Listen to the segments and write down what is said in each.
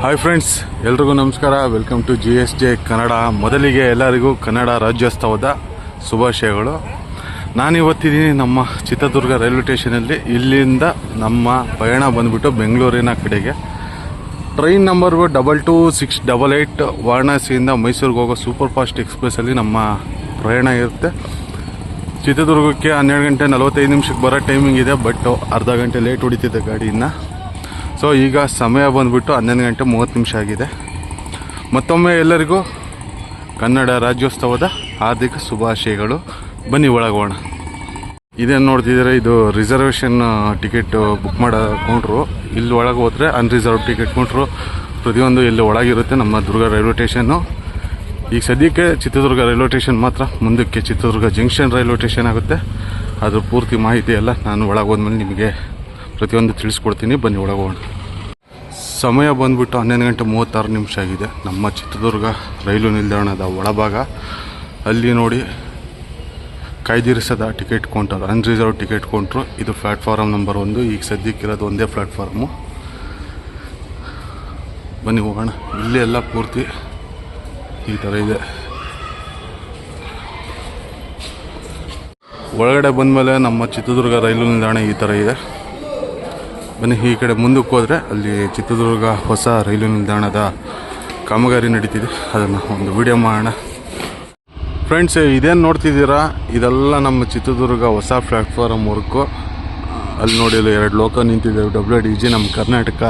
Hi friends ಎಲ್ರಿಗೂ ನಮಸ್ಕಾರ. Welcome to G S J Kannada ಮೊದಲಿಗೆ ಎಲ್ಲರಿಗೂ ಕನ್ನಡ ರಾಜ್ಯೋತ್ಸವದ ಶುಭಾಶಯಗಳು. ನಾನಿವತ್ತಿದ್ದೀನಿ ನಮ್ಮ ಚಿತ್ರದುರ್ಗ ರೈಲ್ವೆ ಸ್ಟೇಷನಲ್ಲಿ ಇಲ್ಲಿಂದ ನಮ್ಮ ಪಯಣ ಬಂದ್ಬಿಟ್ಟು ಬೆಂಗಳೂರಿನ ಕಡೆಗೆ. Train number double two six double eight ವಾರಣಾಸಿಯಿಂದ ಮೈಸೂರಿಗೆ ಹೋಗೋ ಸೂಪರ್ ಫಾಸ್ಟ್ ಎಕ್ಸ್ಪ್ರೆಸ್ಸಲ್ಲಿ ನಮ್ಮ ಪ್ರಯಾಣ ಇರುತ್ತೆ. ಚಿತ್ರದುರ್ಗಕ್ಕೆ ಹನ್ನೆರಡು ಗಂಟೆ ನಲವತ್ತೈದು ನಿಮಿಷಕ್ಕೆ ಬರೋ ಟೈಮಿಂಗ್ ಇದೆ ಬಟ್ ಅರ್ಧ ಗಂಟೆ ಲೇಟ್ ಹೊಡಿತಿದೆ ಗಾಡಿಯಿಂದ. ಸೊ ಈಗ ಸಮಯ ಬಂದುಬಿಟ್ಟು ಹನ್ನೊಂದು ಗಂಟೆ ಮೂವತ್ತು ನಿಮಿಷ ಆಗಿದೆ. ಮತ್ತೊಮ್ಮೆ ಎಲ್ಲರಿಗೂ ಕನ್ನಡ ರಾಜ್ಯೋತ್ಸವದ ಹಾರ್ದಿಕ ಶುಭಾಶಯಗಳು. ಬನ್ನಿ, ಒಳಗೋಣ. ಇದೇನು ನೋಡ್ತಿದ್ದೀರಾ? ಇದು ರಿಸರ್ವೇಷನ್ ಟಿಕೆಟ್ ಬುಕ್ ಮಾಡೋ ಕೌಂಟ್ರು ಇಲ್ಲಿ ಒಳಗೆ ಹೋದರೆ ಅನ್ರಿಸರ್ವ್ ಟಿಕೆಟ್ ಕೌಂಟ್ರು ಪ್ರತಿಯೊಂದು ಇಲ್ಲಿ ಒಳಗಿರುತ್ತೆ ನಮ್ಮ ದುರ್ಗ ರೈಲ್ವೆ ಸ್ಟೇಷನ್ನು ಈಗ ಸದ್ಯಕ್ಕೆ ಚಿತ್ರದುರ್ಗ ರೈಲ್ವೆ ಸ್ಟೇಷನ್ ಮಾತ್ರ. ಮುಂದಕ್ಕೆ ಚಿತ್ರದುರ್ಗ ಜಂಕ್ಷನ್ ರೈಲ್ವೆ ಸ್ಟೇಷನ್ ಆಗುತ್ತೆ. ಅದ್ರ ಪೂರ್ತಿ ಮಾಹಿತಿ ಎಲ್ಲ ನಾನು ಒಳಗೆ ಹೋದ್ಮೇಲೆ ನಿಮಗೆ ಪ್ರತಿಯೊಂದು ತಿಳಿಸ್ಕೊಡ್ತೀನಿ. ಬನ್ನಿ, ಒಳಗೆ ಹೋಗೋಣ. ಸಮಯ ಬಂದ್ಬಿಟ್ಟು ಹನ್ನೊಂದು ಗಂಟೆ ಮೂವತ್ತಾರು ನಿಮಿಷ ಆಗಿದೆ. ನಮ್ಮ ಚಿತ್ರದುರ್ಗ ರೈಲು ನಿಲ್ದಾಣದ ಒಳಭಾಗ. ಅಲ್ಲಿ ನೋಡಿ ಕಾಯ್ದಿರಿಸದ ticket counter unreserve ticket counter. ಇದು ಪ್ಲಾಟ್ಫಾರ್ಮ್ ನಂಬರ್ ಒಂದು. ಈಗ ಸದ್ಯಕ್ಕಿರೋದು ಒಂದೇ ಪ್ಲ್ಯಾಟ್ಫಾರ್ಮು ಬನ್ನಿ, ಹೋಗೋಣ. ಇಲ್ಲಿ ಎಲ್ಲ ಪೂರ್ತಿ ಈ ಥರ ಇದೆ. ಒಳಗಡೆ ಬಂದಮೇಲೆ ನಮ್ಮ ಚಿತ್ರದುರ್ಗ ರೈಲು ನಿಲ್ದಾಣ ಈ ಥರ ಇದೆ. ಬನ್ನಿ, ಈ ಕಡೆ ಮುಂದಕ್ಕೆ ಹೋದರೆ ಅಲ್ಲಿ ಚಿತ್ರದುರ್ಗ ಹೊಸ ರೈಲು ನಿಲ್ದಾಣದ ಕಾಮಗಾರಿ ನಡೀತಿದೆ. ಅದನ್ನು ಒಂದು ವಿಡಿಯೋ ಮಾಡೋಣ. ಫ್ರೆಂಡ್ಸ್ ಇದೇನು ನೋಡ್ತಿದ್ದೀರಾ? ಇದೆಲ್ಲ ನಮ್ಮ ಚಿತ್ರದುರ್ಗ ಹೊಸ ಪ್ಲ್ಯಾಟ್ಫಾರಮ್ ವರ್ಕು ಅಲ್ಲಿ ನೋಡಿ ಅಲ್ಲಿ ಎರಡು ಲೋಕ ನಿಂತಿದ್ದಾವೆ ಡಬ್ಲ್ಯೂ ಡಿ ಜಿ ನಮ್ಮ ಕರ್ನಾಟಕ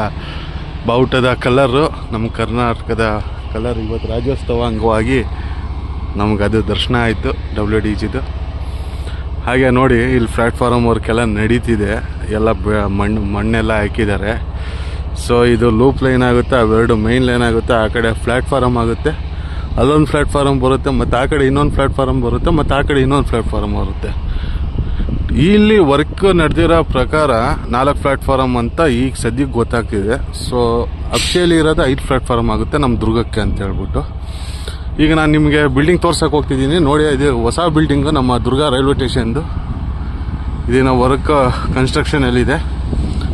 ಬಾವುಟದ ಕಲರು ನಮ್ಮ ಕರ್ನಾಟಕದ ಕಲರ್ ಇವತ್ತು ರಾಜ್ಯೋತ್ಸವ ಅಂಗವಾಗಿ ನಮ್ಗೆ ಅದು ದರ್ಶನ ಆಯಿತು ಡಬ್ಲ್ಯೂ ಡಿ ಜಿದು ಹಾಗೆ ನೋಡಿ, ಇಲ್ಲಿ ಪ್ಲ್ಯಾಟ್ಫಾರಮ್ ವರ್ಕೆಲ್ಲ ನಡೀತಿದೆ. ಎಲ್ಲ ಮಣ್ಣು, ಮಣ್ಣೆಲ್ಲ ಹಾಕಿದ್ದಾರೆ. ಸೊ ಇದು ಲೂಪ್ ಲೈನ್ ಆಗುತ್ತೆ, ಅವೆರಡು ಮೈನ್ ಲೈನ್ ಆಗುತ್ತೆ, ಆ ಕಡೆ ಪ್ಲ್ಯಾಟ್ಫಾರಮ್ ಆಗುತ್ತೆ. ಅಲ್ಲೊಂದು ಪ್ಲ್ಯಾಟ್ಫಾರಮ್ ಬರುತ್ತೆ, ಮತ್ತು ಆ ಕಡೆ ಇನ್ನೊಂದು ಪ್ಲ್ಯಾಟ್ಫಾರಮ್ ಬರುತ್ತೆ, ಮತ್ತು ಆ ಕಡೆ ಇನ್ನೊಂದು ಪ್ಲ್ಯಾಟ್ಫಾರಮ್ ಬರುತ್ತೆ. ಇಲ್ಲಿ ವರ್ಕ್ ನಡೆದಿರೋ ಪ್ರಕಾರ ನಾಲ್ಕು ಪ್ಲ್ಯಾಟ್ಫಾರಮ್ ಅಂತ ಈಗ ಸದ್ಯಕ್ಕೆ ಗೊತ್ತಾಗ್ತಿದೆ. ಸೊ ಅಕ್ಷಯಲ್ಲಿ ಇರೋದು ಐದು ಪ್ಲ್ಯಾಟ್ಫಾರಮ್ ಆಗುತ್ತೆ ನಮ್ಮ ದುರ್ಗಕ್ಕೆ ಅಂತ ಹೇಳ್ಬಿಟ್ಟು. ಈಗ ನಾನು ನಿಮಗೆ ಬಿಲ್ಡಿಂಗ್ ತೋರ್ಸೋಕೆ ಹೋಗ್ತಿದ್ದೀನಿ. ನೋಡಿ, ಇದು ಹೊಸ ಬಿಲ್ಡಿಂಗು ನಮ್ಮ ದುರ್ಗ ರೈಲ್ವೆ ಸ್ಟೇಷನ್ದು. ಇದಿನ ವರ್ಕ್ ಕನ್ಸ್ಟ್ರಕ್ಷನಲ್ಲಿದೆ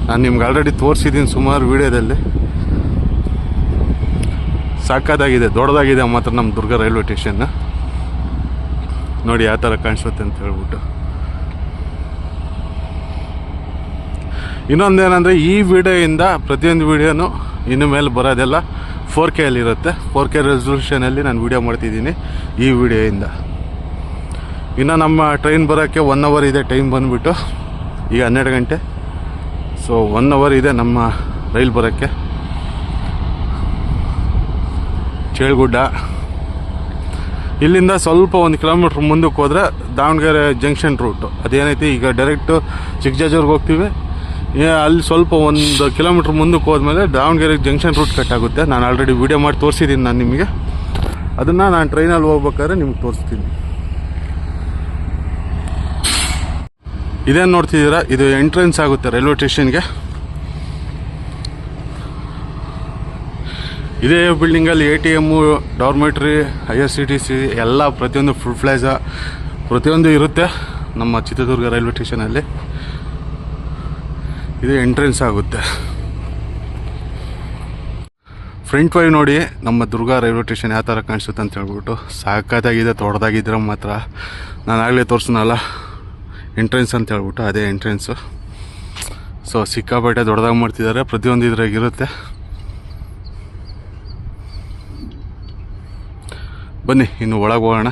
ನಾನು ನಿಮ್ಗೆ ಆಲ್ರೆಡಿ ತೋರಿಸಿದ್ದೀನಿ ಸುಮಾರು ವೀಡಿಯೋದಲ್ಲಿ. ಸಾಕಾದಾಗಿದೆ, ದೊಡ್ಡದಾಗಿದೆ ಮಾತ್ರ ನಮ್ಮ ದುರ್ಗ ರೈಲ್ವೆ ಸ್ಟೇಷನ್ ನೋಡಿ ಯಾವ ಥರ ಕಾಣಿಸುತ್ತೆ ಅಂತ ಹೇಳ್ಬಿಟ್ಟು. ಇನ್ನೊಂದೇನೆಂದರೆ ಈ ವಿಡಿಯೋಯಿಂದ ಪ್ರತಿಯೊಂದು ವಿಡಿಯೋನು ಇನ್ನು ಮೇಲೆ ಬರೋದೆಲ್ಲ ಫೋರ್ ಕೆ ಇರುತ್ತೆ ಫೋರ್ ಕೆ ರೆಸೊಲ್ಯೂಷನಲ್ಲಿ ನಾನು ವಿಡಿಯೋ ಮಾಡ್ತಿದ್ದೀನಿ ಈ ವಿಡಿಯೋಯಿಂದ. ಇನ್ನು ನಮ್ಮ ಟ್ರೈನ್ ಬರೋಕ್ಕೆ ಒನ್ ಅವರ್ ಇದೆ ಟೈಮ್ ಬಂದುಬಿಟ್ಟು. ಈಗ ಹನ್ನೆರಡು ಗಂಟೆ. ಸೊ ಒನ್ ಅವರ್ ಇದೆ ನಮ್ಮ ರೈಲ್ ಬರೋಕ್ಕೆ. ಚೇಳ್ಗುಡ್ಡ. ಇಲ್ಲಿಂದ ಸ್ವಲ್ಪ ಒಂದು ಕಿಲೋಮೀಟ್ರ್ ಮುಂದಕ್ಕೆ ಹೋದರೆ ದಾವಣಗೆರೆ ಜಂಕ್ಷನ್ ರೂಟು ಅದೇನೈತಿ, ಈಗ ಡೈರೆಕ್ಟು ಚಿಕ್ಕಜಾಜೂರ್ಗೆ ಹೋಗ್ತೀವಿ. ಅಲ್ಲಿ ಸ್ವಲ್ಪ ಒಂದು ಕಿಲೋಮೀಟ್ರ್ ಮುಂದಕ್ಕೆ ಹೋದ್ಮೇಲೆ ದಾವಣಗೆರೆ ಜಂಕ್ಷನ್ ರೂಟ್ ಕಟ್ ಆಗುತ್ತೆ. ನಾನು ಆಲ್ರೆಡಿ ವೀಡಿಯೋ ಮಾಡಿ ತೋರಿಸಿದ್ದೀನಿ ನಾನು ನಿಮಗೆ. ಅದನ್ನು ನಾನು ಟ್ರೈನಲ್ಲಿ ಹೋಗ್ಬೇಕಾದ್ರೆ ನಿಮ್ಗೆ ತೋರಿಸ್ತೀನಿ. ಇದೇನು ನೋಡ್ತಿದ್ದೀರಾ? ಇದು ಎಂಟ್ರೆನ್ಸ್ ಆಗುತ್ತೆ ರೈಲ್ವೆ ಸ್ಟೇಷನ್ಗೆ ಇದೇ ಬಿಲ್ಡಿಂಗಲ್ಲಿ A T M dormitory I S C T C ಎಲ್ಲ ಪ್ರತಿಯೊಂದು ಫುಲ್ ಫ್ಲೈಸ ಪ್ರತಿಯೊಂದು ಇರುತ್ತೆ ನಮ್ಮ ಚಿತ್ರದುರ್ಗ ರೈಲ್ವೆ ಸ್ಟೇಷನಲ್ಲಿ ಇದು ಎಂಟ್ರೆನ್ಸ್ ಆಗುತ್ತೆ. ಫ್ರಂಟ್ ವೈ ನೋಡಿ ನಮ್ಮ ದುರ್ಗಾ ರೈಲ್ವೆ ಸ್ಟೇಷನ್ ಯಾವ ಥರ ಕಾಣಿಸುತ್ತೆ ಅಂತ ಹೇಳ್ಬಿಟ್ಟು ಸಾಕತ್ತಾಗಿದೆ ದೊಡ್ಡದಾಗಿದ್ರೆ ಮಾತ್ರ. ನಾನು ಆಗಲೇ ತೋರಿಸ್ನಲ್ಲ. ಎಂಟ್ರೆನ್ಸ್ ಅಂತ ಹೇಳ್ಬಿಟ್ಟು ಅದೇ ಎಂಟ್ರೆನ್ಸು ಸೊ ಸಿಕ್ಕಾಪಟ್ಟೆ ದೊಡ್ಡದಾಗಿ ಮಾಡ್ತಿದ್ದಾರೆ ಪ್ರತಿಯೊಂದು ಇದ್ರಾಗಿರುತ್ತೆ. ಬನ್ನಿ, ಇನ್ನು ಒಳಗೆ ಹೋಗೋಣ.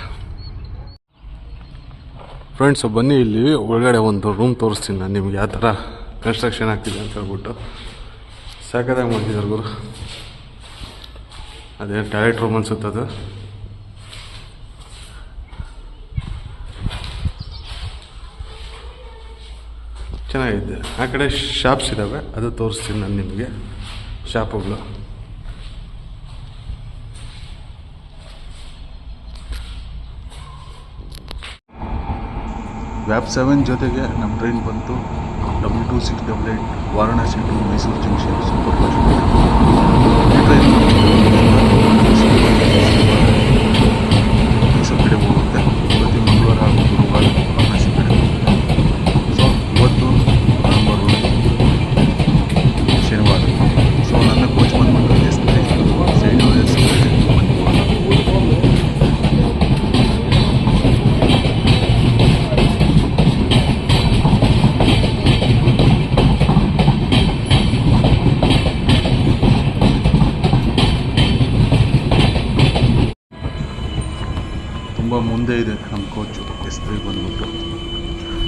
ಫ್ರೆಂಡ್ಸ್ ಬನ್ನಿ ಇಲ್ಲಿ. ಒಳಗಡೆ ಒಂದು ರೂಮ್ ತೋರಿಸ್ತೀನಿ ನಾನು ನಿಮ್ಗೆ. ಯಾವ ಥರ ಕನ್ಸ್ಟ್ರಕ್ಷನ್ ಆಗ್ತಿದೆ ಅಂತ ಹೇಳ್ಬಿಟ್ಟು. ಸಾಕಾದಾಗ ಮಾಡ್ತಿದ್ದಾರೆ ಗುರು. ಅದೇ ಟಾಯ್ಲೆಟ್ ರೂಮ್ ಅನ್ಸುತ್ತೆ ಅದು. ಚೆನ್ನಾಗಿದೆ. ಆ ಕಡೆ ಶಾಪ್ಸ್ ಇದ್ದಾವೆ ಅದು ತೋರಿಸ್ತೀನಿ ನಾನು ನಿಮಗೆ. ಶಾಪುಗಳು ವ್ಯಾಪ್ ಸೆವೆನ್ ಜೊತೆಗೆ ನಮ್ಮ ಟ್ರೈನ್ ಬಂತು. Double two six double eight Varanasi to Mysuru junction super fast ಈ ಟ್ರೈನ್ ಮುಂದೆ ಇದೆ ನಮ್ಮ ಕೋಚು ಎಸ್ ತ್ರೀ ಬಂದ್ಬಿಟ್ಟು.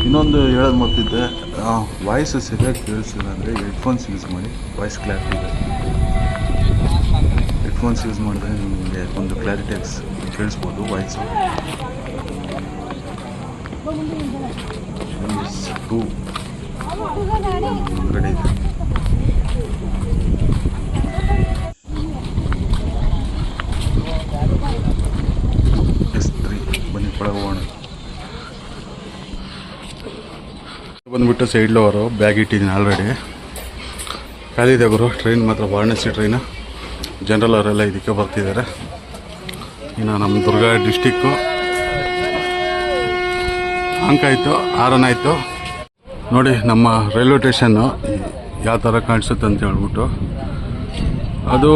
ಇನ್ನೊಂದು ಹೇಳೋದು ಮತ್ತಿದ್ದೆ ವಾಯ್ಸ್ ಸರಿಯಾಗಿ ಕೇಳಿಸಿಲ್ಲ ಅಂದರೆ ಹೆಡ್ಫೋನ್ಸ್ ಯೂಸ್ ಮಾಡಿ ವಾಯ್ಸ್ ಕ್ಲಾರಿಟಿ ಇದೆ. ಹೆಡ್ಫೋನ್ಸ್ ಯೂಸ್ ಮಾಡಿದ್ರೆ ನಿಮಗೆ ಒಂದು ಕ್ಲಾರಿಟಿ ಕೇಳಿಸ್ಬೋದು ವಾಯ್ಸು ಟೂ ಕಡೆ ಇದೆ ಎಸ್ ತ್ರೀ ಬನ್ನಿ ಒಳಗೆ ಹೋಗೋಣ ಬಂದ್ಬಿಟ್ಟು ಸೈಡ್ ಅವರು ಬ್ಯಾಗ್ ಇಟ್ಟಿದ್ದೀನಿ ಆಲ್ರೆಡಿ ಖಾಲಿ ಇದೆ ಗುರು ಟ್ರೈನ್ ಮಾತ್ರ ವಾರಣಾಸಿ ಟ್ರೈನು ಜನರಲ್ ಅವರೆಲ್ಲ ಇದಕ್ಕೆ ಬರ್ತಿದ್ದಾರೆ. ಇನ್ನು ನಮ್ಮ ದುರ್ಗ ಡಿಸ್ಟಿಕ್ಕು ಅಂಕ ಆಯಿತು, ಆರನ್ ಆಯಿತು. ನೋಡಿ, ನಮ್ಮ ರೈಲ್ವೆ ಸ್ಟೇಷನ್ನು ಯಾವ ಥರ ಕಾಣಿಸುತ್ತೆ ಅಂತ ಹೇಳ್ಬಿಟ್ಟು. ಅದು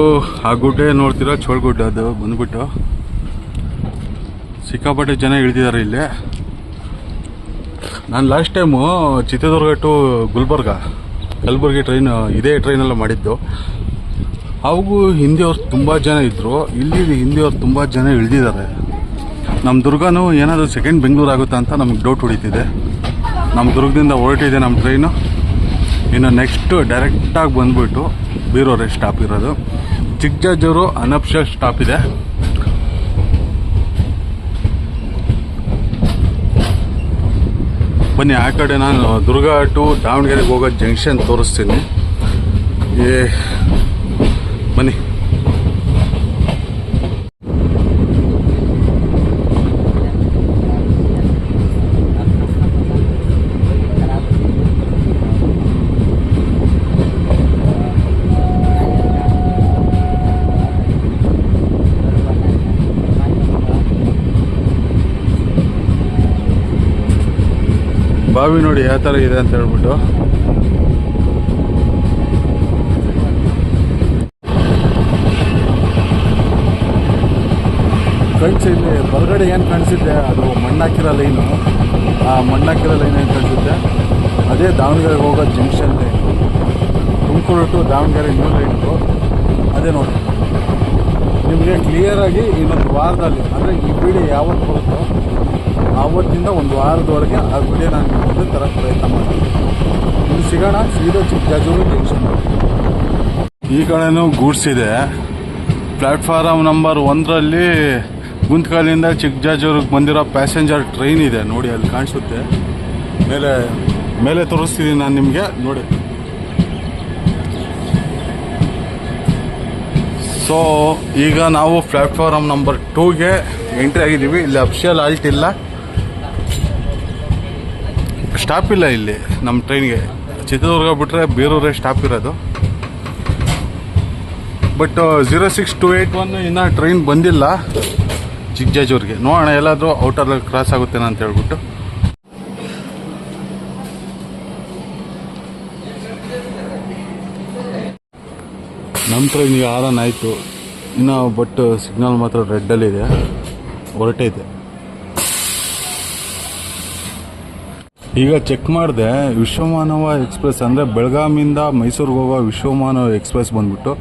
ಆ ಗುಡ್ಡೆ ನೋಡ್ತೀರಾ? ಚೋಳ್ಗುಡ್ಡೆ ಅದು ಬಂದ್ಬಿಟ್ಟು. ಸಿಕ್ಕಾಪಟ್ಟೆ ಜನ ಇಳಿದಿದ್ದಾರೆ ಇಲ್ಲಿ. ನಾನು last time Chitradurga to Gulbarga. Kalaburagi train ಇದೇ ಟ್ರೈನೆಲ್ಲ ಮಾಡಿದ್ದು. ಅವಾಗೂ ಹಿಂದಿಯವ್ರು ತುಂಬ ಜನ ಇದ್ದರು ಇಲ್ಲಿ ಹಿಂದಿಯವ್ರು ತುಂಬ ಜನ ಇಳಿದಿದ್ದಾರೆ ನಮ್ಮ ದುರ್ಗನೂ ಏನಾದರೂ ಸೆಕೆಂಡ್ ಬೆಂಗಳೂರು ಆಗುತ್ತಾ ಅಂತ ನಮಗೆ ಡೌಟ್ ಹೊಡಿತಿದೆ. ನಮ್ಮ ದುರ್ಗದಿಂದ ಹೊರಟಿದೆ ನಮ್ಮ ಟ್ರೈನು ಇನ್ನು ನೆಕ್ಸ್ಟ್ ಡೈರೆಕ್ಟಾಗಿ ಬಂದುಬಿಟ್ಟು ಬೀರೋರೆ ಸ್ಟಾಪ್ ಇರೋದು. ಚಿಕ್ಕಜಾಜೂರು ಅನಪ್ಷ ಸ್ಟಾಪ್ ಇದೆ. ಬನ್ನಿ ಆ ಕಡೆ ನಾನು ದುರ್ಗ ಟು ದಾವಣಗೆರೆಗೆ ಹೋಗೋ ಜಂಕ್ಷನ್ ತೋರಿಸ್ತೀನಿ. ಏ ಬನ್ನಿ. ಬಾವಿ ನೋಡಿ ಯಾವ ಥರ ಇದೆ ಅಂತ ಹೇಳ್ಬಿಟ್ಟು. ಫ್ರೆಂಡ್ಸ್ ಇಲ್ಲಿ ಹೊರಗಡೆ ಏನು ಕಾಣಿಸುತ್ತೆ? ಅದು ಮಣ್ಣಾಕಿರೋ ಲೈನು. ಆ ಮಣ್ಣಾಕಿರ ಲೈನ್ ಏನು ಕಾಣಿಸುತ್ತೆ? ಅದೇ ದಾವಣಗೆರೆಗೆ ಹೋಗೋ junction line Tumakuru to Davanagere ಇನ್ನೂ ಲೈನ್ದು ಅದೇ ನೋಡಿ. ನಿಮಗೆ ಕ್ಲಿಯರಾಗಿ ಇನ್ನೊಂದು ವಾರದಲ್ಲಿ, ಅಂದರೆ ಈ ವಿಡಿಯೋ ಯಾವತ್ತು ಬರುತ್ತೋ ಆವತ್ತಿಂದ ಒಂದು ವಾರದವರೆಗೆ ಆ ವಿಡಿಯೋ ನಾನು ಮುಂದೆ ತರ ಪ್ರಯತ್ನ ಮಾಡ್ತೀನಿ. ಇನ್ನು ಸಿಗೋಣ ಸೀದಾ ಚಿಕ್ಕಜಾಜೂರು ಜಂಕ್ಷನ್ ಈ ಕಡೆನೂ ಗೂಡ್ಸ್ ಇದೆ ಪ್ಲ್ಯಾಟ್ಫಾರಮ್ ನಂಬರ್ ಒಂದರಲ್ಲಿ ಗುಂತ್ಕಲ್ಲಿಂದ ಚಿಕ್ಕಜಾಜೂರಿಗೆ ಬಂದಿರೋ ಪ್ಯಾಸೆಂಜರ್ ಟ್ರೈನ್ ಇದೆ. ನೋಡಿ, ಅಲ್ಲಿ ಕಾಣಿಸುತ್ತೆ. ಮೇಲೆ ಮೇಲೆ ತೋರಿಸ್ತಿದ್ದೀನಿ ನಾನು ನಿಮಗೆ. ನೋಡಿ. ಸೊ ಈಗ ನಾವು ಪ್ಲ್ಯಾಟ್ಫಾರಮ್ ನಂಬರ್ ಟೂಗೆ ಎಂಟ್ರಿ ಆಗಿದ್ದೀವಿ. ಇಲ್ಲಿ ಅಫಿಷಿಯಲ್ ಆಲ್ಟ್ ಇಲ್ಲ. ಸ್ಟಾಪ್ ಇಲ್ಲ ಇಲ್ಲಿ ನಮ್ಮ ಟ್ರೈನ್ಗೆ ಚಿತ್ರದುರ್ಗ ಬಿಟ್ಟರೆ ಬೇರೂರೇ ಸ್ಟಾಪ್ ಇರೋದು. But zero six two eight one ಇನ್ನೂ ಟ್ರೈನ್ ಬಂದಿಲ್ಲ. ಚಿಕ್ಕಜಾಜೂರಿಗೆ ನೋಡೋಣ ಎಲ್ಲಾದರೂ ಔಟರಲ್ಲಿ ಕ್ರಾಸ್ ಆಗುತ್ತೇನೋ ಅಂತ ಹೇಳ್ಬಿಟ್ಟು. ನಮ್ಮ ಟ್ರೈನಿಗೆ ಆರನ್ ಆಯಿತು. ಇನ್ನು ಬಟ್ ಸಿಗ್ನಲ್ ಮಾತ್ರ ರೆಡ್ಡಲ್ಲಿದೆ ಹೊರಟೈತೆ. ಈಗ ಚೆಕ್ ಮಾಡಿದೆ, ವಿಶ್ವಮಾನವ ಎಕ್ಸ್ಪ್ರೆಸ್ ಅಂದರೆ ಬೆಳಗಾಮಿಂದ ಮೈಸೂರಿಗೆ ಹೋಗೋ ವಿಶ್ವಮಾನವ ಎಕ್ಸ್ಪ್ರೆಸ್ ಬಂದ್ಬಿಟ್ಟು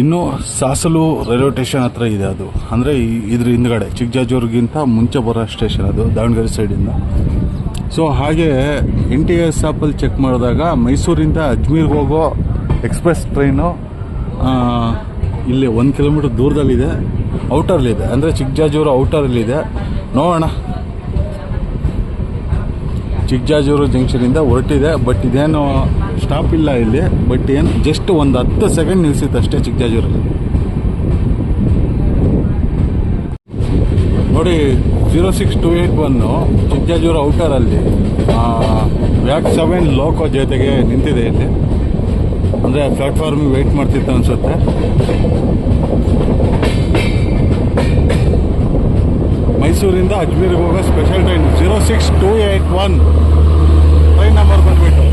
ಇನ್ನು ಸಾಸಲು ರೈಲ್ವೆ ಸ್ಟೇಷನ್ ಹತ್ರ ಇದೆ ಅದು. ಅಂದರೆ ಇದ್ರ ಹಿಂದ್ಗಡೆ ಚಿಕ್ಕಜಾಜೂರಿಗಿಂತ ಮುಂಚೆ ಬರೋ ಸ್ಟೇಷನ್ ಅದು, ದಾವಣಗೆರೆ ಸೈಡಿಂದ. ಸೊ ಹಾಗೆ ಎನ್ ಟಿ ಎಸ್ ಆ್ಯಪಲ್ಲಿ ಚೆಕ್ ಮಾಡಿದಾಗ ಮೈಸೂರಿಂದ ಅಜ್ಮೀರ್ಗೆ ಹೋಗೋ ಎಕ್ಸ್ಪ್ರೆಸ್ ಟ್ರೈನು ಇಲ್ಲಿ ಒಂದು ಕಿಲೋಮೀಟ್ರ್ ದೂರದಲ್ಲಿದೆ, ಔಟರ್ಲಿದೆ. ಅಂದರೆ ಚಿಕ್ಕಜಾಜೂರು ಔಟರಲ್ಲಿದೆ ನೋಡೋಣ. ಚಿಕ್ಕಜಾಜೂರು ಜಂಕ್ಷನಿಂದ ಹೊರಟಿದೆ ಬಟ್ ಇದೇನು ಸ್ಟಾಪ್ ಇಲ್ಲ ಇಲ್ಲಿ. ಬಟ್ ಏನು ಜಸ್ಟ್ ಒಂದು ಹತ್ತು ಸೆಕೆಂಡ್ ನಿಲ್ಸಿತ್ತು ಅಷ್ಟೇ ಚಿಕ್ಕಜಾಜೂರಲ್ಲಿ ನೋಡಿ zero six two eight one Chikkajajur ಔಟರಲ್ಲಿ ವ್ಯಾಕ್ ಸೆವೆನ್ ಲೋಕೋ ಜೊತೆಗೆ ನಿಂತಿದೆ ಇಲ್ಲಿ. ಅಂದರೆ ಪ್ಲಾಟ್ಫಾರ್ಮಿಗೆ ವೆಯ್ಟ್ ಮಾಡ್ತಿತ್ತು ಅನಿಸುತ್ತೆ. ಮೈಸೂರಿಂದ ಅಜ್ಮೀರ್ಗೆ ಹೋಗೋ special train zero six two eight one train number ಬಂದ್ಬಿಟ್ಟು.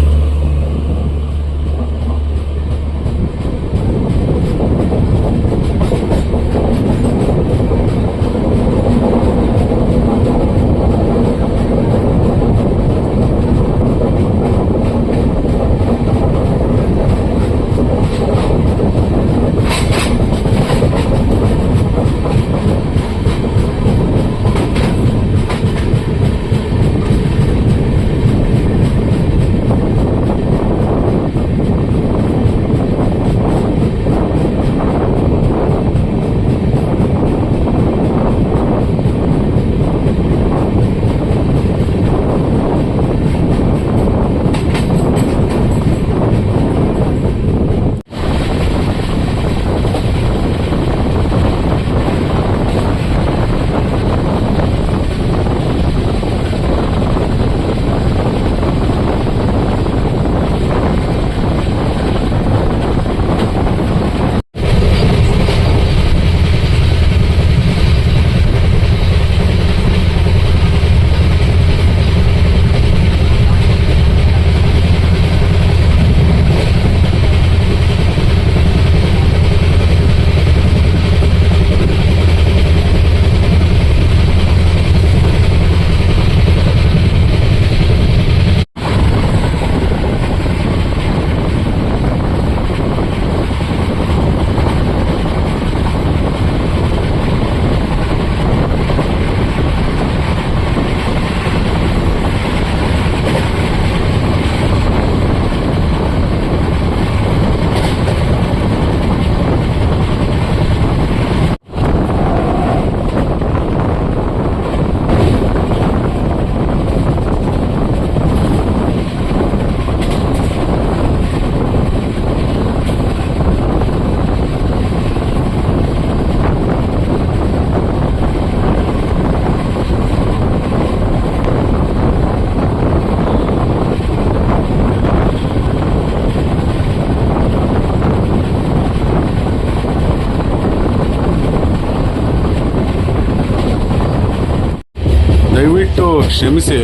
ದಯವಿಟ್ಟು ಕ್ಷಮಿಸಿ.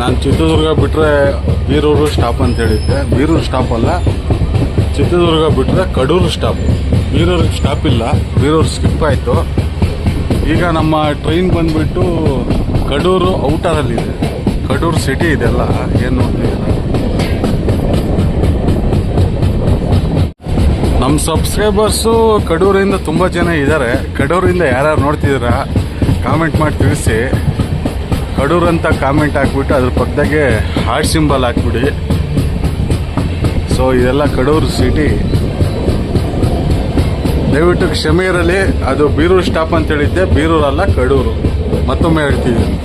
ನಾನು ಚಿತ್ರದುರ್ಗ ಬಿಟ್ಟರೆ ಬೀರೂರು ಸ್ಟಾಪ್ ಅಂತ ಹೇಳಿದ್ದೆ. ಬೀರೂರು ಸ್ಟಾಪ್ ಅಲ್ಲ, ಚಿತ್ರದುರ್ಗ ಬಿಟ್ಟರೆ ಕಡೂರು ಸ್ಟಾಪ್ ಬೀರೂರು ಸ್ಟಾಪ್ ಇಲ್ಲ, ಬೀರೂರು ಸ್ಕಿಪ್ ಆಯಿತು. ಈಗ ನಮ್ಮ ಟ್ರೈನ್ ಬಂದುಬಿಟ್ಟು ಕಡೂರು ಔಟರಲ್ಲಿದೆ ಕಡೂರು ಸಿಟಿ ಇದೆಲ್ಲ ಏನು ನೋಡ್ತಿದ್ದೀರ? ನಮ್ಮ ಸಬ್ಸ್ಕ್ರೈಬರ್ಸು ಕಡೂರಿಂದ ತುಂಬ ಜನ ಇದ್ದಾರೆ ಕಡೂರಿಂದ ಯಾರ್ಯಾರು ನೋಡ್ತಿದ್ದೀರಾ ಕಾಮೆಂಟ್ ಮಾಡಿ ತಿಳಿಸಿ. ಕಡೂರು ಅಂತ ಕಾಮೆಂಟ್ ಹಾಕ್ಬಿಟ್ಟು ಅದ್ರ ಪಕ್ಕದಾಗೆ ಹಾರ್ಟ್ ಸಿಂಬಲ್ ಹಾಕ್ಬಿಡಿ. ಸೊ ಇದೆಲ್ಲ ಕಡೂರು ಸಿಟಿ ದಯವಿಟ್ಟು ಕ್ಷಮೆ ಇರಲಿ. ಅದು ಬೀರೂರು ಸ್ಟಾಪ್ ಅಂತ ಹೇಳಿದ್ದೆ. ಬೀರೂರಲ್ಲ, ಕಡೂರು. ಮತ್ತೊಮ್ಮೆ ಹೇಳ್ತಿದ್ದೀನಿ.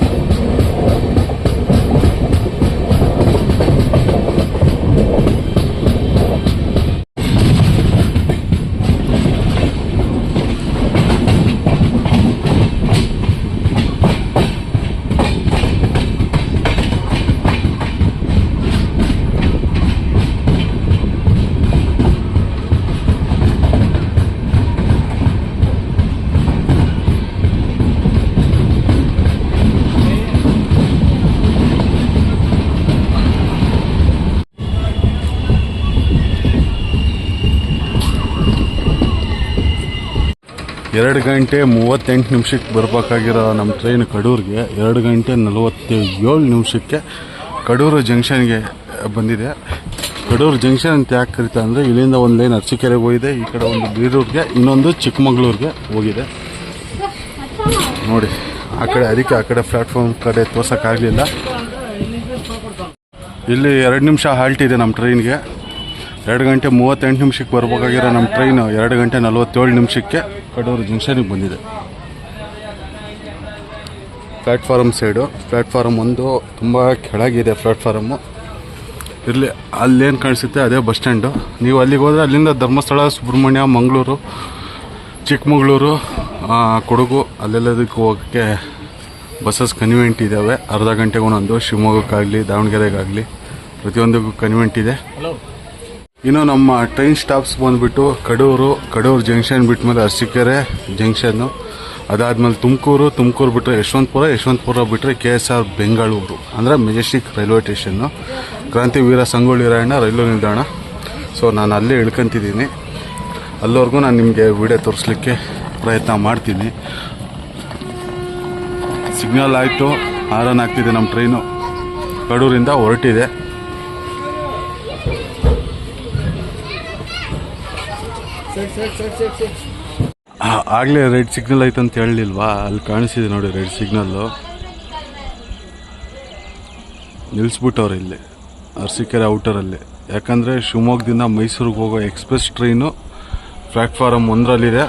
ಎರಡು ಗಂಟೆ ಮೂವತ್ತೆಂಟು ನಿಮಿಷಕ್ಕೆ ಬರಬೇಕಾಗಿರೋ ನಮ್ಮ ಟ್ರೈನ್ ಕಡೂರಿಗೆ ಎರಡು ಗಂಟೆ ನಲವತ್ತೇಳು ನಿಮಿಷಕ್ಕೆ ಕಡೂರು ಜಂಕ್ಷನ್ಗೆ ಬಂದಿದೆ. ಕಡೂರು ಜಂಕ್ಷನ್ ಅಂತ ಯಾಕೆ ಕರಿತಾ ಅಂದರೆ ಇಲ್ಲಿಂದ ಒಂದು ಲೈನ್ ಅರಸೀಕೆರೆಗೆ ಹೋಗಿದೆ, ಈ ಕಡೆ ಒಂದು ಬೀರೂರಿಗೆ, ಇನ್ನೊಂದು ಚಿಕ್ಕಮಗಳೂರಿಗೆ ಹೋಗಿದೆ. ನೋಡಿ, ಆ ಕಡೆ ಅದಕ್ಕೆ ಆ ಕಡೆ ಪ್ಲಾಟ್ಫಾರ್ಮ್ ಕಡೆ ತೋರ್ಸೋಕ್ಕಾಗಲಿಲ್ಲ. ಇಲ್ಲಿ ಎರಡು ನಿಮಿಷ ಹಾಲ್ಟ್ ಇದೆ ನಮ್ಮ ಟ್ರೈನ್ಗೆ ಎರಡು ಗಂಟೆ ಮೂವತ್ತೆಂಟು ನಿಮಿಷಕ್ಕೆ ಬರಬೇಕಾಗಿರೋ ನಮ್ಮ ಟ್ರೈನು ಎರಡು ಗಂಟೆ ನಲವತ್ತೇಳು ನಿಮಿಷಕ್ಕೆ ಕಡೂರು ಜಂಕ್ಷನಿಗೆ ಬಂದಿದೆ. ಪ್ಲ್ಯಾಟ್ಫಾರಮ್ ಸೈಡು ಪ್ಲ್ಯಾಟ್ಫಾರಮ್ ಒಂದು, ತುಂಬ ಕೆಳಗಿದೆ ಪ್ಲ್ಯಾಟ್ಫಾರಮ್ಮು ಇರಲಿ, ಅಲ್ಲೇನು ಕಾಣಿಸುತ್ತೆ ಅದೇ ಬಸ್ ಸ್ಟ್ಯಾಂಡು. ನೀವು ಅಲ್ಲಿಗೆ ಹೋದರೆ ಅಲ್ಲಿಂದ ಧರ್ಮಸ್ಥಳ, ಸುಬ್ರಹ್ಮಣ್ಯ, ಮಂಗಳೂರು, ಚಿಕ್ಕಮಗಳೂರು ಕೊಡಗು, ಅಲ್ಲೆಲ್ಲದಕ್ಕೆ ಹೋಗೋಕ್ಕೆ ಬಸ್ಸಸ್ ಕನ್ವೆಂಟ್ ಇದ್ದಾವೆ ಅರ್ಧ ಗಂಟೆಗೆ ಒಂದೊಂದು ಶಿವಮೊಗ್ಗಕ್ಕಾಗಲಿ, ದಾವಣಗೆರೆಗಾಗಲಿ, ಪ್ರತಿಯೊಂದಕ್ಕೂ ಕನ್ವೆಂಟ್ ಇದೆ. ಇನ್ನು ನಮ್ಮ ಟ್ರೈನ್ ಸ್ಟಾಪ್ಸ್ ಬಂದ್ಬಿಟ್ಟು ಕಡೂರು ಕಡೂರು ಜಂಕ್ಷನ್ ಬಿಟ್ಮೇಲೆ ಅರಸೀಕೆರೆ ಜಂಕ್ಷನ್ನು ಅದಾದಮೇಲೆ ತುಮಕೂರು ತುಮಕೂರು ಬಿಟ್ಟರೆ ಯಶವಂತಪುರ ಯಶವಂತಪುರ ಬಿಟ್ಟರೆ ಕೆ ಎಸ್ ಆರ್ ಬೆಂಗಳೂರು, ಅಂದರೆ Majestic railway station Krantiveera Sangolli Rayanna railway ನಿಲ್ದಾಣ. ಸೊ ನಾನು ಅಲ್ಲೇ ಇಳ್ಕೊತಿದ್ದೀನಿ. ಅಲ್ಲಿವರೆಗೂ ನಾನು ನಿಮಗೆ ವಿಡಿಯೋ ತೋರಿಸ್ಲಿಕ್ಕೆ ಪ್ರಯತ್ನ ಮಾಡ್ತೀನಿ. ಸಿಗ್ನಲ್ ಆಯಿತು ಆರನ್ ಆಗ್ತಿದೆ ನಮ್ಮ ಟ್ರೈನು ಕಡೂರಿಂದ ಹೊರಟಿದೆ. ಆಗಲೇ ರೆಡ್ ಸಿಗ್ನಲ್ ಐತೆ ಅಂತ ಹೇಳಲಿಲ್ವಾ? ಅಲ್ಲಿ ಕಾಣಿಸಿದೆ ನೋಡಿ ರೆಡ್ ಸಿಗ್ನಲ್ಲು. ನಿಲ್ಲಿಸ್ಬಿಟ್ಟವ್ರು ಇಲ್ಲಿ, ಅರಸೀಕೆರೆ ಔಟರಲ್ಲಿ. ಯಾಕಂದರೆ ಶಿವಮೊಗ್ಗದಿಂದ ಮೈಸೂರಿಗೆ ಹೋಗೋ ಎಕ್ಸ್ಪ್ರೆಸ್ ಟ್ರೈನು ಪ್ಲ್ಯಾಟ್ಫಾರಮ್ ಒಂದರಲ್ಲಿದೆ.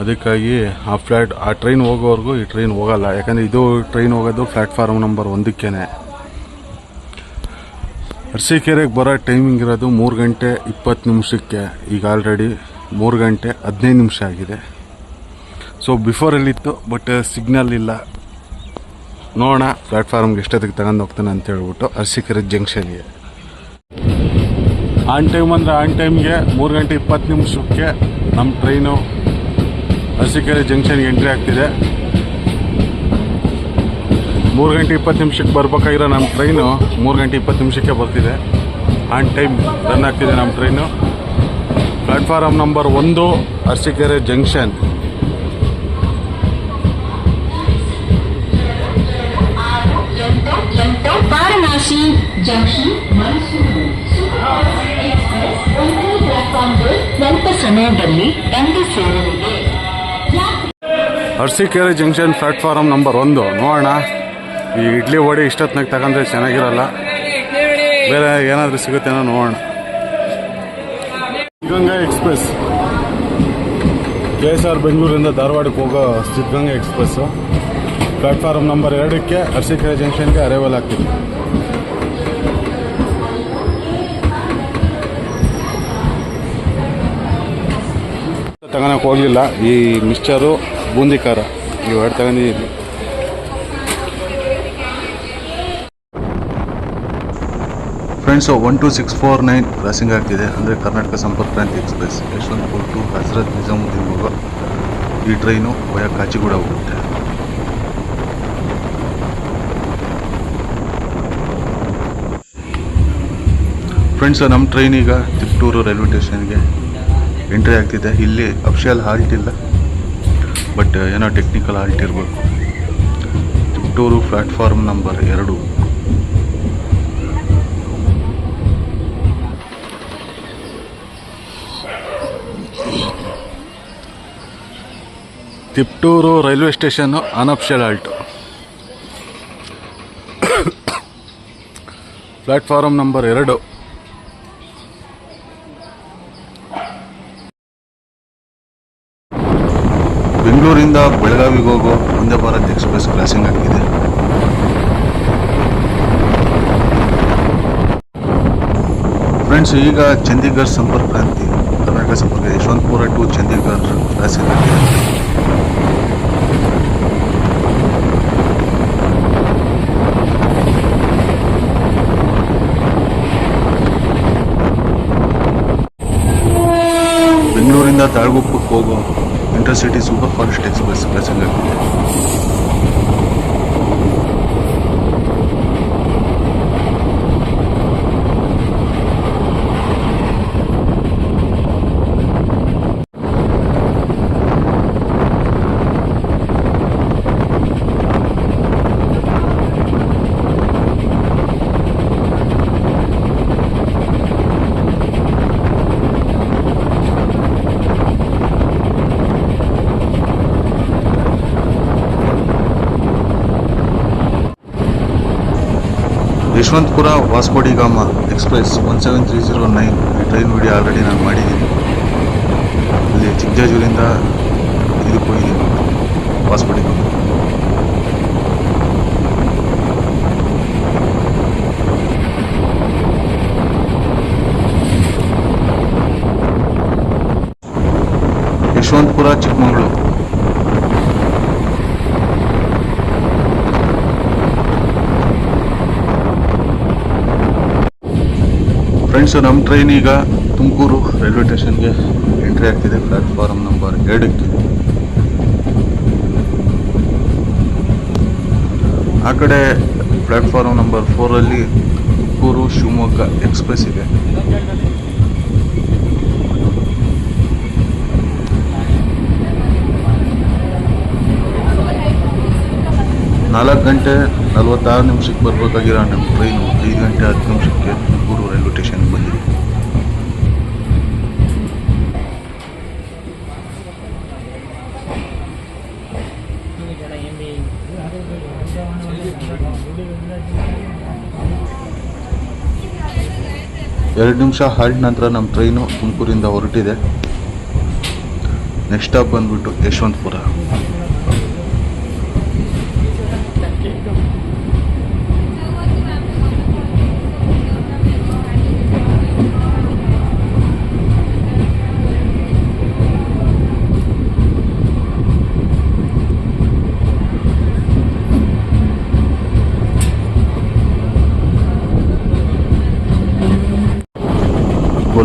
ಅದಕ್ಕಾಗಿ ಆ ಫ್ಲ್ಯಾಟ್ ಆ ಟ್ರೈನ್ ಹೋಗೋವರೆಗೂ ಈ ಟ್ರೈನ್ ಹೋಗಲ್ಲ. ಯಾಕಂದರೆ ಇದು ಟ್ರೈನ್ ಹೋಗೋದು ಪ್ಲ್ಯಾಟ್ಫಾರಮ್ ನಂಬರ್ ಒಂದಕ್ಕೇನೆ. ಅರಸೀಕೆರೆಗೆ ಬರೋ ಟೈಮಿಂಗ್ ಇರೋದು ಮೂರು ಗಂಟೆ ಇಪ್ಪತ್ತು ನಿಮಿಷಕ್ಕೆ. ಈಗ ಆಲ್ರೆಡಿ ಮೂರು ಗಂಟೆ ಹದಿನೈದು ನಿಮಿಷ ಆಗಿದೆ. ಸೊ ಬಿಫೋರಲ್ಲಿತ್ತು ಬಟ್ ಸಿಗ್ನಲ್ ಇಲ್ಲ. ನೋಡೋಣ ಪ್ಲ್ಯಾಟ್ಫಾರ್ಮ್ಗೆ ಎಷ್ಟೊತ್ತಿಗೆ ತಗೊಂಡು ಹೋಗ್ತಾನೆ ಅಂತ ಹೇಳ್ಬಿಟ್ಟು ಅರಸೀಕೆರೆ ಜಂಕ್ಷನ್ಗೆ ಆನ್ ಟೈಮ್ ಅಂದರೆ ಆನ್ ಟೈಮ್ಗೆ ಮೂರು ಗಂಟೆ ಇಪ್ಪತ್ತು ನಿಮಿಷಕ್ಕೆ ನಮ್ಮ ಟ್ರೈನು ಅರಸೀಕೆರೆ ಜಂಕ್ಷನ್ಗೆ ಎಂಟ್ರಿ ಆಗ್ತಿದೆ. ಮೂರು ಗಂಟೆ ಇಪ್ಪತ್ತು ನಿಮಿಷಕ್ಕೆ ಬರ್ಬೇಕಾಗಿರೋ ನಮ್ಮ ಟ್ರೈನು ಮೂರು ಗಂಟೆ ಇಪ್ಪತ್ತು ನಿಮಿಷಕ್ಕೆ ಬರ್ತಿದೆ. ಆನ್ ಟೈಮ್ ರನ್ ಆಗ್ತಿದೆ ನಮ್ಮ ಟ್ರೈನು. ಪ್ಲ್ಯಾಟ್ಫಾರಮ್ ನಂಬರ್ ಒಂದು ಅರಸೀಕೆರೆ ಜಂಕ್ಷನ್ ಸಮಯದಲ್ಲಿ ಅರಸೀಕೆರೆ ಜಂಕ್ಷನ್ ಪ್ಲ್ಯಾಟ್ಫಾರಮ್ ನಂಬರ್ ಒಂದು ನೋಡೋಣ. ಈ ಇಡ್ಲಿ ವಡೆ ಇಷ್ಟೊತ್ತಿನಾಗ ತಗೊಂಡ್ರೆ ಚೆನ್ನಾಗಿರಲ್ಲ. ಬೇರೆ ಏನಾದರೂ ಸಿಗುತ್ತೇನೋ ನೋಡೋಣ. Siddaganga express. K S R ಬೆಂಗಳೂರಿಂದ ಧಾರವಾಡಕ್ಕೆ ಹೋಗೋ ಸಿದ್ಧಗಂಗಾ ಎಕ್ಸ್ಪ್ರೆಸ್ಸು ಪ್ಲಾಟ್ಫಾರ್ಮ್ ನಂಬರ್ ಎರಡಕ್ಕೆ ಅರಸೀಕೆರೆ ಜಂಕ್ಷನ್ಗೆ ಅರೈವಲ್ ಆಗ್ತಿದೆ. ತಗೊಳಕ್ಕೆ ಹೋಗಲಿಲ್ಲ. ಈ ಮಿಕ್ಸ್ಚರು ಬೂಂದಿ ಖಾರ. ಇವೆರಡು ತಗೊಂಡಿದ್ದೀನಿ friends one two six four nine crossing ಆಗ್ತಿದೆ. ಅಂದರೆ ಕರ್ನಾಟಕ ಸಂಪರ್ಕ ಕ್ರಾಂತಿ ಎಕ್ಸ್ಪ್ರೆಸ್. ಯಶವಂತಪುರ ಟು ಹಜರತ್ ನಿಜಾಮುದ್ದೀನ್ ಈ ಟ್ರೈನು ಭಯ ಕಾಚಿಗೂಡ ಹೋಗುತ್ತೆ. ಫ್ರೆಂಡ್ಸ್ ನಮ್ಮ ಟ್ರೈನ್ ಈಗ ತಿಪ್ಟೂರು ರೈಲ್ವೆ ಸ್ಟೇಷನ್ಗೆ ಎಂಟ್ರಿ ಆಗ್ತಿದೆ. ಇಲ್ಲಿ ಅಫಿಷಿಯಲ್ ಹಾಲ್ಟ್ ಇಲ್ಲ. ಬಟ್ ಏನೋ ಟೆಕ್ನಿಕಲ್ ಹಾಲ್ಟ್ ಇರಬೇಕು. ತಿಪ್ಟೂರು ಪ್ಲಾಟ್ಫಾರ್ಮ್ ನಂಬರ್ ಎರಡು. Tiptur railway station unofficial halt. Platform number ಎರಡು. ಬೆಂಗಳೂರಿಂದ ಬೆಳಗಾವಿಗೆ ಹೋಗೋ ವಂದೇ ಭಾರತ್ ಎಕ್ಸ್ಪ್ರೆಸ್ ಕ್ರಾಸಿಂಗ್ ಆಗಿದೆ. ಫ್ರೆಂಡ್ಸ್, ಈಗ ಚಂಡೀಗಢ ಸಂಪರ್ಕ ಕ್ರಾಂತಿ ಕರ್ನಾಟಕ ಸಂಪರ್ಕ ಯಶವಂತಪುರ ಟು ಚಂಡೀಗಢ ಕ್ರಾಸಿಂಗ್ ಆಗಿದೆ ಬೆಂಗಳೂರಿಂದ ತಾಳಗುಪ್ಪಕ್ಕೆ ಹೋಗೋ intercity super fast express crossing Yeshwantpur Vasco da Gama express one seven three zero nine ಈ ಟ್ರೈನ್ ವಿಡಿಯೋ ಆಲ್ರೆಡಿ ನಾನು ಮಾಡಿದ್ದೀನಿ. ಇಲ್ಲಿ ಚಿಕ್ಕಜಾಜೂರಿಂದ ಇದಕ್ಕೆ ಹೋಗಿದ್ದೀನಿ. Vasco da Gama Yeshwantpur Chikkamagaluru friends ನಮ್ಮ ಟ್ರೈನ್ ಈಗ ತುಮಕೂರು ರೈಲ್ವೆ ಸ್ಟೇಷನ್ಗೆ ಎಂಟ್ರಿ ಆಗ್ತಿದೆ. ಪ್ಲಾಟ್ಫಾರ್ಮ್ ನಂಬರ್ ಎರಡಕ್ಕೆ ಆ ಕಡೆ ಪ್ಲಾಟ್ಫಾರ್ಮ್ ನಂಬರ್ ಫೋರಲ್ಲಿ ತುಮಕೂರು ಶಿವಮೊಗ್ಗ ಎಕ್ಸ್ಪ್ರೆಸ್ ಇದೆ. ನಾಲ್ಕು ಗಂಟೆ ನಲವತ್ತಾರು ನಿಮಿಷಕ್ಕೆ ಬರಬೇಕಾಗಿರೋ ನಮ್ಮ ಟ್ರೈನು ಐದು ಗಂಟೆ ಹತ್ತು ನಿಮಿಷಕ್ಕೆ ತುಮಕೂರು ರೈಲ್ವೆ ಸ್ಟೇಷನ್ಗೆ ಬಂದಿದೆ ಎರಡು ನಿಮಿಷ ಹಾಲ್ಟ್ ನಂತರ ನಮ್ಮ ಟ್ರೈನು ತುಮಕೂರಿಂದ ಹೊರಟಿದೆ. ನೆಕ್ಸ್ಟ್ ಸ್ಟಾಪ್ ಬಂದ್ಬಿಟ್ಟು ಯಶವಂತಪುರ.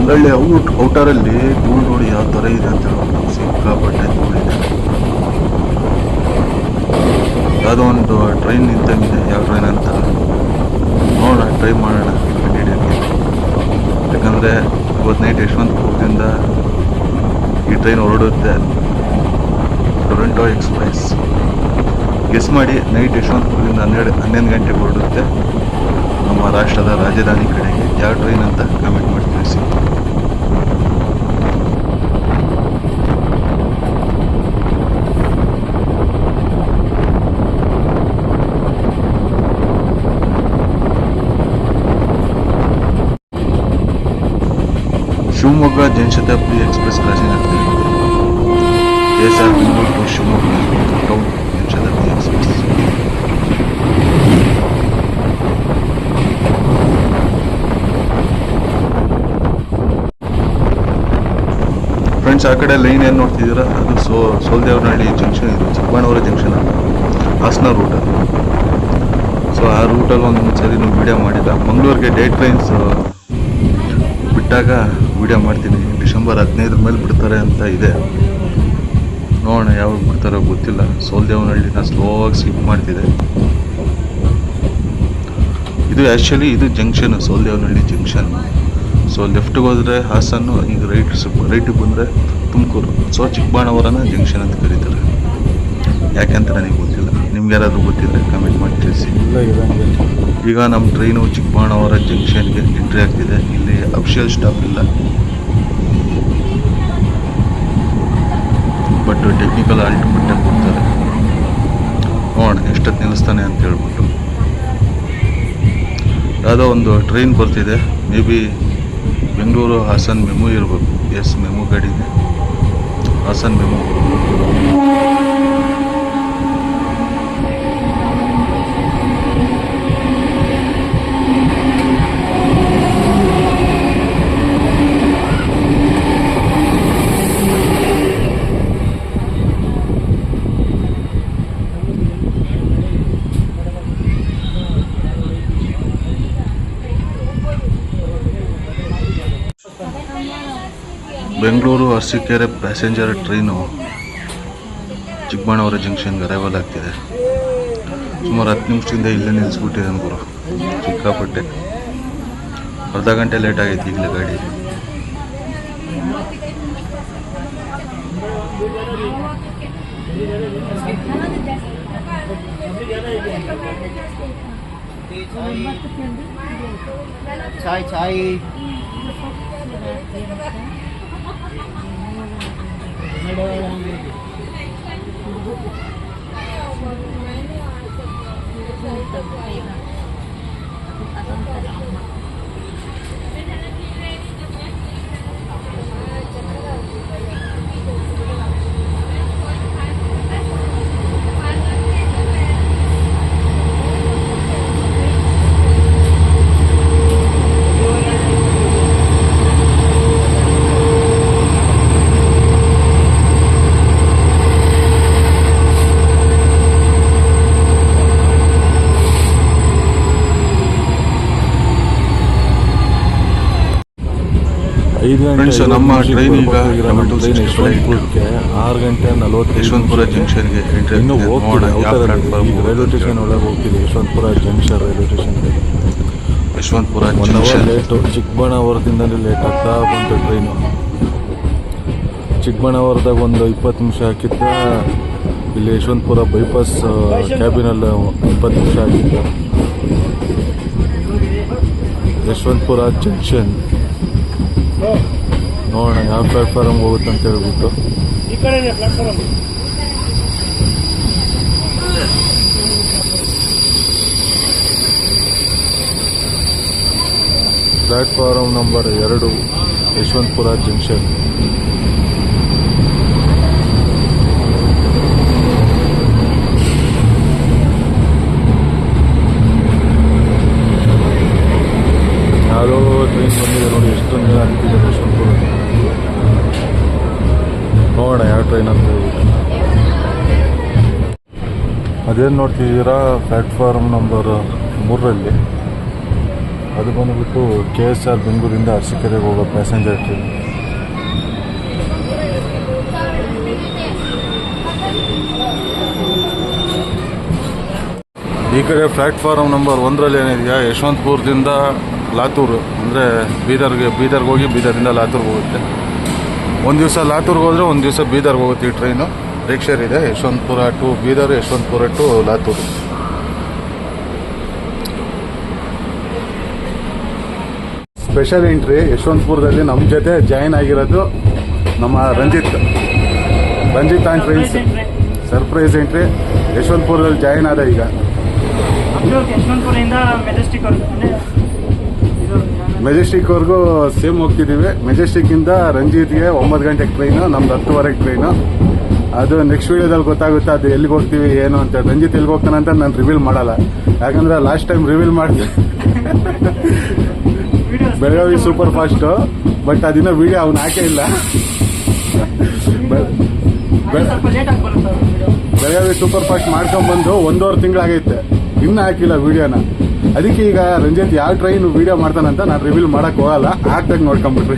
ಒಂದೊಳ್ಳೆ ಔಟ್ ಔಟರಲ್ಲಿ ಧೂಳು ನೋಡಿ ಯಾವ ಥರ ಇದೆ ಅಂತ ಹೇಳೋದು ಸಿಕ್ಕಾಪಟ್ಟೆ ಧೂಳಿದೆ ಯಾವುದೋ ಒಂದು ಟ್ರೈನ್ ನಿಂತಂಗಿದೆ, ಯಾವ ಟ್ರೈನ್ ಅಂತ ನೋಡೋಣ, ಟ್ರೈ ಮಾಡೋಣ ಕಂಡಿಡಿಯೋಕ್ಕೆ. ಯಾಕಂದರೆ ಇವತ್ತು ನೈಟ್ ಯಶವಂತಪುರದಿಂದ ಈ ಟ್ರೈನ್ ಹೊರಡುತ್ತೆ. ಟೊರೆಂಟೋ ಎಕ್ಸ್ಪ್ರೆಸ್ ಗೆಸ್ ಮಾಡಿ ನೈಟ್ ಯಶವಂತಪುರದಿಂದ ಹನ್ನೆರಡು, ಹನ್ನೊಂದು ಗಂಟೆಗೆ ಹೊರಡುತ್ತೆ ನಮ್ಮ ರಾಷ್ಟ್ರದ ರಾಜಧಾನಿ ಕಡೆಗೆ. ಯಾವ ಟ್ರೈನ್ ಅಂತ ಕಮೆಂಟ್ ಮಾಡಿ ತಿಳಿಸಿ ಶಿವಮೊಗ್ಗ ಜನಶತಾಬ್ದಿ ಎಕ್ಸ್ಪ್ರೆಸ್ ಕ್ರಾಸಿಂಗ್ ಆಗ್ತಿದೆ. K S R Bengaluru to Shivamogga town Janshatabdi express. Friends, ಆ ಕಡೆ ಲೈನ್ ಏನು ನೋಡ್ತಿದ್ದೀರಾ? ಅದು ಸೋ, ಸೋಲ್ದೇವನಹಳ್ಳಿ ಜಂಕ್ಷನ್ ಇದು ಚಿಕ್ಕಬಣ್ಣವರ ಜಂಕ್ಷನ್ ಅಂತ ಹಾಸನ ರೂಟ್ ಅದು. ಸೊ ಆ ರೂಟಲ್ಲಿ ಒಂದು ಸರಿ ವೀಡಿಯೋ ಮಾಡಿದ್ದ ಮಂಗಳೂರಿಗೆ ಡೇಟ್ ಟ್ರೈನ್ಸ್ ಬಿಟ್ಟಾಗ ವೀಡಿಯೋ ಮಾಡ್ತೀನಿ. ಡಿಸೆಂಬರ್ ಹದಿನೈದರ ಮೇಲೆ ಬಿಡ್ತಾರೆ ಅಂತ ಇದೆ. ನೋಡೋಣ ಯಾವಾಗ ಬಿಡ್ತಾರೋ ಗೊತ್ತಿಲ್ಲ. ಸೋಲ್ದೇವನಹಳ್ಳಿನ ಸ್ಲೋ ಆಗಿ ಸ್ಕಿಪ್ ಮಾಡ್ತಿದೆ. ಇದು ಆ್ಯಕ್ಚುಲಿ ಇದು ಜಂಕ್ಷನ್ ಸೋಲ್ದೇವನಹಳ್ಳಿ ಜಂಕ್ಷನ್ ಸೊ ಲೆಫ್ಟ್ಗೆ ಹೋದರೆ ಹಾಸನ್ನು ಈಗ ರೈಟ್ ರೈಟಿಗೆ ಬಂದರೆ ತುಮಕೂರು. ಸೊ ಚಿಕ್ಕಬಾಣವರನ ಜಂಕ್ಷನ್ ಅಂತ ಕರೀತಾರೆ. ಯಾಕೆಂತ ನನಗೆ ಗೊತ್ತಿಲ್ಲ. ನಿಮ್ಗೆ ಯಾರಾದರೂ ಗೊತ್ತಿದ್ರೆ ಕಮೆಂಟ್ ಮಾಡಿ ತಿಳಿಸಿ. ಈಗ ನಮ್ಮ ಟ್ರೈನು ಚಿಕ್ಕಬಾಣವರ ಜಂಕ್ಷನ್ಗೆ ಎಂಟ್ರಿ ಆಗ್ತಿದೆ. ಇಲ್ಲಿ ಅಫಿಷಿಯಲ್ ಸ್ಟಾಪ್ ಇಲ್ಲ. ಬಟ್ ಟೆಕ್ನಿಕಲ್ ಆಲ್ಟ್ ಬಿಟ್ಟೆ ಕೊಡ್ತಾರೆ ನೋಡೋಣ, ಎಷ್ಟೊತ್ತು ನಿಲ್ಲಿಸ್ತಾನೆ ಅಂತ ಹೇಳ್ಬಿಟ್ಟು. ಯಾವುದೋ ಒಂದು ಟ್ರೈನ್ ಬರ್ತಿದೆ. Maybe Bengaluru Hassan MEMU ಇರಬೇಕು. ಎಸ್, ಮೆಮು ಗಾಡಿ ಇದೆ Hassan MEMU. Bengaluru Arsikere passenger train Chikkaballapur ಜಂಕ್ಷನ್ಗೆ arrival ಆಗ್ತಿದೆ. ಸುಮಾರು ಹತ್ತು ನಿಮಿಷದಿಂದ ಇಲ್ಲೇ ನಿಲ್ಲಿಸ್ಬಿಟ್ಟಿದೆ ಗುರು ಸಿಕ್ಕಾಪಟ್ಟೆ. ಅರ್ಧ ಗಂಟೆ ಲೇಟ್ ಆಗೈತೆ ಈಗಲೇ ಗಾಡಿ. ಚಾಯ್ ಚಾಯ್. ಐದು ಗಂಟೆ Friends, ನಮ್ಮ ಟ್ರೈನ್ ಈಗ ಯಶವಂತಪುರಕ್ಕೆ ಆರು ಗಂಟೆ ನಲವತ್ತು ಯಶವಂತಪುರ ಜಂಕ್ಷನ್ಗೆ ಎಂಟ್ರಿ ಇನ್ನು ರೈಲ್ವೆ ಸ್ಟೇಷನ್ ಒಳಗೆ ಯಶವಂತಪುರ ಜಂಕ್ಷನ್ ರೈಲ್ವೆ ಸ್ಟೇಷನ್ಗೆ Yesvantpur one hour late late ಆಗ್ತಾ ಬಂತು ಟ್ರೈನು ಚಿಕ್ಕಬಳ್ಳಾಪುರದಾಗ ಒಂದು ಇಪ್ಪತ್ತು ನಿಮಿಷ ಹಾಕಿದ್ದ. ಇಲ್ಲಿ ಯಶವಂತಪುರ ಬೈಪಾಸ್ ಕ್ಯಾಬಿನಲ್ಲಿ ಇಪ್ಪತ್ತು ನಿಮಿಷ ಹಾಕಿದ್ದ. ಯಶವಂತಪುರ ಜಂಕ್ಷನ್ ನೋಡೋಣ ಯಾವ ಪ್ಲಾಟ್ಫಾರ್ಮ್ ಹೋಗುತ್ತೆ ಅಂತ ಹೇಳ್ಬಿಟ್ಟು. ಪ್ಲಾಟ್ಫಾರ್ಮ್ ಪ್ಲಾಟ್ಫಾರಂ ನಂಬರ್ ಎರಡು ಯಶವಂತಪುರ ಜಂಕ್ಷನ್ ಅದೇನು ನೋಡ್ತಿದ್ದೀರಾ? ಪ್ಲ್ಯಾಟ್ಫಾರ್ಮ್ ನಂಬರ್ ಮೂರರಲ್ಲಿ. ಅದು ಬಂದುಬಿಟ್ಟು ಕೆ ಎಸ್ ಆರ್ ಬೆಂಗಳೂರಿಂದ ಅರಸೀಕೆರೆಗೆ ಹೋಗೋ ಪ್ಯಾಸೆಂಜರ್ ಟ್ರೈನ್ ಈ ಕಡೆ ಪ್ಲ್ಯಾಟ್ಫಾರ್ಮ್ ನಂಬರ್ ಒಂದರಲ್ಲಿ ಏನಿದೆಯಾ? ಯಶವಂತಪುರದಿಂದ ಲಾತೂರು. ಅಂದರೆ ಬೀದರ್ಗೆ ಬೀದರ್ಗೆ ಹೋಗಿ ಬೀದರಿಂದ ಲಾತೂರ್ಗೆ ಹೋಗುತ್ತೆ. ಒಂದು ದಿವಸ ಲಾತೂರ್ಗೆ ಹೋದರೆ ಒಂದು ದಿವಸ ಬೀದರ್ಗೆ ಹೋಗುತ್ತೆ ಈ ಟ್ರೈನು ರಿಕ್ಷರ್ ಇದೆ Yesvantpur to Bidar Yesvantpur to Latur. Special entry ಯಶವಂತಪುರದಲ್ಲಿ ನಮ್ಮ ಜೊತೆ ಜಾಯಿನ್ ಆಗಿರೋದು ನಮ್ಮ Ranjit. Ranjit and friends surprise entry ಯಶವಂತಪುರದಲ್ಲಿ join ಆದ ಈಗ. ಮೆಜೆಸ್ಟಿಕ್ವರೆಗೂ ಸೇಮ್ ಹೋಗ್ತಿದ್ದೀವಿ ಮೆಜೆಸ್ಟಿಕ್ಕಿಂದ ರಂಜಿತ್ಗೆ ಒಂಬತ್ತು ಗಂಟೆಗೆ ಟ್ರೈನು ನಮ್ದು ಹತ್ತುವರೆಗೆ ಟ್ರೈನು ಅದು ನೆಕ್ಸ್ಟ್ ವೀಡಿಯೋದಲ್ಲಿ ಗೊತ್ತಾಗುತ್ತೆ ಅದು ಎಲ್ಲಿಗೆ ಹೋಗ್ತೀವಿ ಏನು ಅಂತ ರಂಜಿತ್ ಎಲ್ಲಿಗೆ ಹೋಗ್ತಾನೆ ಅಂತ ನಾನು ರಿವೀಲ್ ಮಾಡಲ್ಲ. ಯಾಕಂದ್ರೆ ಲಾಸ್ಟ್ ಟೈಮ್ ರಿವೀಲ್ ಮಾಡಿದೆ. ಬೆಳಗಾವಿ ಸೂಪರ್ ಫಾಸ್ಟು ಬಟ್ ಅದಿನ ವಿಡಿಯೋ ಅವ್ನು ಹಾಕೇ ಇಲ್ಲ. ಬೆಳಗಾವಿ ಸೂಪರ್ ಫಾಸ್ಟ್ ಮಾಡ್ಕೊಂಡ್ಬಂದು ಒಂದೂವರೆ ತಿಂಗಳಾಗೈತೆ ಇನ್ನೂ ಹಾಕಿಲ್ಲ ವಿಡಿಯೋನ ಅದಕ್ಕೆ ಈಗ ರಂಜಿತ್ ಯಾವ ಟ್ರೈನ್ ವಿಡಿಯೋ ಮಾಡ್ತಾನಂತ ನಾನು ರಿವೀಲ್ ಮಾಡಕ್ ಹೋಗಲ್ಲ. ಹಾಕ್ದಾಗ ನೋಡ್ಕೊಂಬಿಟ್ರಿ.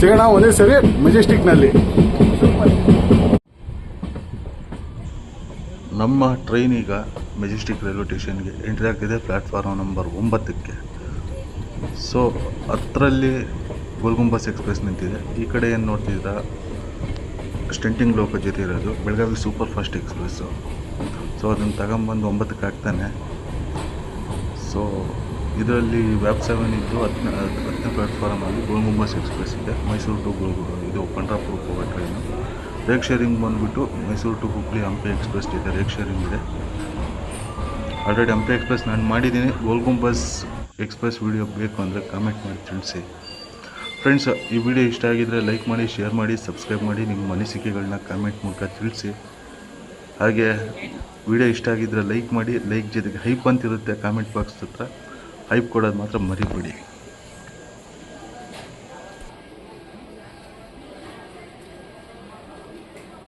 ಸಿಗೋಣ ಒಂದೇ ಸರಿ ಮೆಜೆಸ್ಟಿಕ್ನಲ್ಲಿ ನಮ್ಮ ಟ್ರೈನ್ ಈಗ ಮೆಜೆಸ್ಟಿಕ್ ರೈಲ್ವೆ ಸ್ಟೇಷನ್ಗೆ ಎಂಟ್ರಿ ಆಗ್ತಿದೆ ಪ್ಲಾಟ್ಫಾರ್ಮ್ ನಂಬರ್ ಒಂಬತ್ತಕ್ಕೆ. ಸೊ ಹತ್ತರಲ್ಲಿ ಗೋಲ್ಗುಂಬಸ್ ಎಕ್ಸ್ಪ್ರೆಸ್ ನಿಂತಿದೆ. ಈ ಕಡೆ ಏನು ನೋಡ್ತಿದ್ದೀರಾ? ಸ್ಟೆಂಟಿಂಗ್ ಲೋಕ ಜೊತೆ ಇರೋದು. Belagavi super fast express so ಅದನ್ನು ತಗೊಂಬಂದು ಒಂಬತ್ತಕ್ಕೆ ಹಾಕ್ತಾನೆ. ಸೊ ಇದರಲ್ಲಿ ವ್ಯಾಪ್ ಸೆವೆನ್ ಇದ್ದು ಹತ್ತನೇ ಹತ್ತನೇ ಪ್ಲಾಟ್ಫಾರ್ಮಲ್ಲಿ ಗೋಲ್ಗುಂಬಸ್ ಎಕ್ಸ್ಪ್ರೆಸ್ ಇದೆ. ಮೈಸೂರು ಟು ಗೋಲ್ ಇದು ಪಂಡ್ರಾಪುರಕ್ಕೆ ಹೋಗೋ ಟ್ರೈನು ರೇಕ್ ಶೇರಿಂಗ್ ಬಂದುಬಿಟ್ಟು ಮೈಸೂರು ಟು ಹುಬ್ಳಿ ಹಂಪಿ ಎಕ್ಸ್ಪ್ರೆಸ್ ಇದೆ, ರೇಕ್ ಶೇರಿಂಗ್ ಇದೆ. ಆಲ್ರೆಡಿ ಹಂಪಿ ಎಕ್ಸ್ಪ್ರೆಸ್ ನಾನು ಮಾಡಿದ್ದೀನಿ. ಗೋಲ್ಗುಂಬಸ್ ಎಕ್ಸ್ಪ್ರೆಸ್ ವಿಡಿಯೋ ಬೇಕು ಅಂದರೆ ಕಾಮೆಂಟ್ ಮಾಡಿ ತಿಳಿಸಿ. ಫ್ರೆಂಡ್ಸ್ ಈ ವಿಡಿಯೋ ಇಷ್ಟ ಆಗಿದ್ದರೆ ಲೈಕ್ ಮಾಡಿ ಶೇರ್ ಮಾಡಿ ಸಬ್ಸ್ಕ್ರೈಬ್ ಮಾಡಿ, ನಿಮ್ಮ ಅನಿಸಿಕೆಗಳನ್ನ ಕಾಮೆಂಟ್ ಮೂಲಕ ತಿಳಿಸಿ. ಹಾಗೆ ವಿಡಿಯೋ ಇಷ್ಟ ಆಗಿದ್ದರೆ ಲೈಕ್ ಮಾಡಿ ಲೈಕ್ ಜೊತೆಗೆ ಹೈಪ್ ಅಂತಿರುತ್ತೆ ಕಾಮೆಂಟ್ ಬಾಕ್ಸ್ ಹತ್ರ. ಹೈಪ್ ಕೊಡೋದು ಮಾತ್ರ ಮರಿಬೇಡಿ.